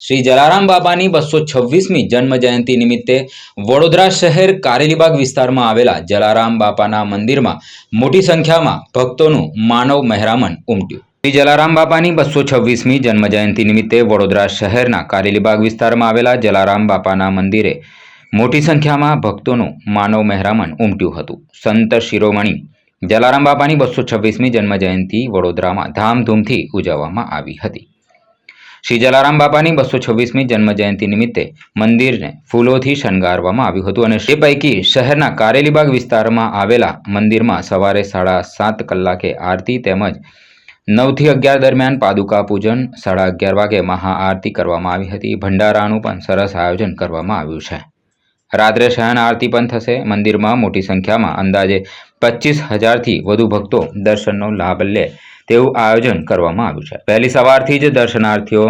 શ્રી જલારામ બાપાની બસો છવ્વીસમી જન્મ જયંતિ નિમિત્તે વડોદરા શહેર કારેલીબાગ વિસ્તારમાં આવેલા જલારામ બાપાના મંદિરમાં મોટી સંખ્યામાં ભક્તોનું માનવ મહેરામણ ઉમટ્યું. શ્રી જલારામ બાપાની બસો છવ્વીસમી જન્મ જયંતિ નિમિત્તે વડોદરા શહેરના કારેલીબાગ વિસ્તારમાં આવેલા જલારામ બાપાના મંદિરે મોટી સંખ્યામાં ભક્તોનું માનવ મહેરામણ ઉમટ્યું હતું. સંત શિરોમણી જલારામ બાપાની બસો છવ્વીસમી જન્મ જયંતિ વડોદરામાં ધામધૂમથી ઉજવવામાં આવી હતી. શ્રી જલારામ બાપાની બસો છવ્વીસમી જન્મ જયંતિ નિમિત્તે મંદિરને ફૂલોથી શણગારવામાં આવ્યું હતું અને તે પૈકી શહેરના કારેલીબાગ વિસ્તારમાં આવેલા મંદિરમાં સવારે સાડા સાત કલાકે આરતી તેમજ નવથી અગિયાર દરમિયાન પાદુકા પૂજન, સાડા અગિયાર વાગે મહાઆરતી કરવામાં આવી હતી. ભંડારાનું પણ સરસ આયોજન કરવામાં આવ્યું છે. રાત્રે શયન આરતી પણ થશે. મંદિરમાં મોટી સંખ્યામાં અંદાજે પચીસ હજારથી વધુ ભક્તો દર્શનનો લાભ લે તેવું આયોજન કરવામાં આવ્યું છે. પહેલી સવારથી જ દર્શનાર્થીઓ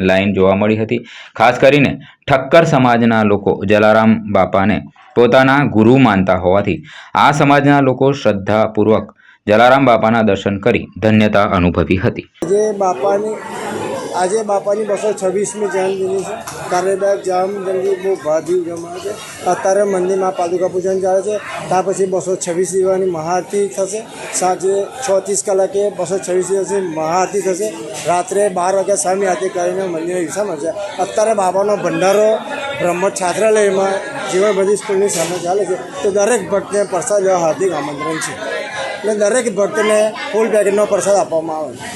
લાઈન જોવા મળી હતી. ખાસ કરીને ઠક્કર સમાજના લોકો જલારામ બાપાને પોતાના ગુરુ માનતા હોવાથી આ સમાજના લોકો શ્રદ્ધાપૂર્વક જલારામ બાપાના દર્શન કરી ધન્યતા અનુભવી હતી. જે બાપાની આજે બાપાની બસો છવ્વીસમી જન્મદિની છે. કારેબાગ જામ જલ્દી બહુ ભાદી ઉજવવામાં છે. અત્યારે મંદિરમાં પાદુકા પૂજન ચાલે છે. ત્યાર પછી બસો છવ્વીસ દિવસની મહાઆરતી થશે. સાંજે છ ત્રીસ કલાકે બસો છવ્વીસ દિવસની મહાઆરતી થશે. રાત્રે બાર વાગ્યા સામે આરતી કરીને મંદિરે હિસ્સા છે અત્યારે બાબાનો ભંડારો બ્રહ્મ છાત્રાલયમાં જીવન બધી સ્કૂલની સામે ચાલે છે. તો દરેક ભક્તને પ્રસાદ લેવા હાર્દિક આમંત્રણ છે. એટલે દરેક ભક્તને ફૂલ પેકેટનો પ્રસાદ આપવામાં આવે છે.